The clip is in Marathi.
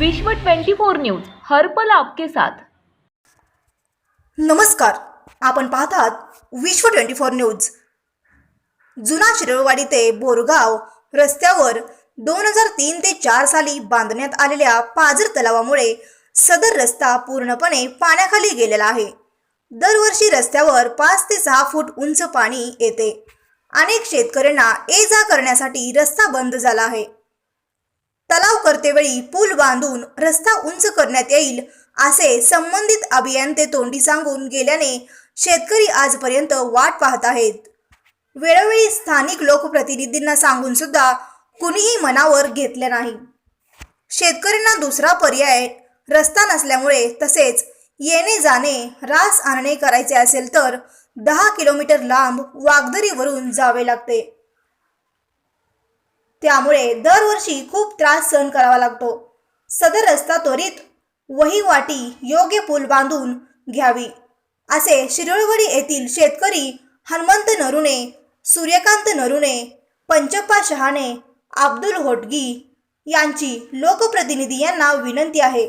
विश्व 24 न्यूज हर पल आपके साथ. नमस्कार. आपण पाहतात विश्व ट्वेंटी फोर न्यूज. जुना शिरळवाडी ते बोरगाव रस्त्यावर दोन हजार तीन ते चार साली बांधण्यात आलेल्या पाझर तलावामुळे सदर रस्ता पूर्णपणे पाण्याखाली गेलेला आहे. दरवर्षी रस्त्यावर पाच ते सहा फूट उंच पाणी येते. अनेक शेतकऱ्यांना ये जा करण्यासाठी रस्ता बंद झाला आहे. तलाव करतेवेळी पूल बांधून रस्ता उंच करण्यात येईल असे संबंधित अभियंते तोंडी सांगून गेल्याने शेतकरी आजपर्यंत वाट पाहत आहेत. वेळोवेळी स्थानिक लोकप्रतिनिधींना सांगून सुद्धा कुणीही मनावर घेतले नाही. शेतकऱ्यांना दुसरा पर्याय रस्ता नसल्यामुळे तसेच येणे जाणे रास आणणे करायचे असेल तर दहा किलोमीटर लांब वागदरीवरून जावे लागते. त्यामुळे दरवर्षी खूप त्रास सहन करावा लागतो. सदर रस्ता त्वरित वहीवाटी योग्य पूल बांधून घ्यावी असे शिरोळवडी येथील शेतकरी हनुमंत नरुणे सूर्यकांत नरुणे पंचप्पा शहाणे अब्दुल होटगी यांची लोकप्रतिनिधी यांना विनंती आहे.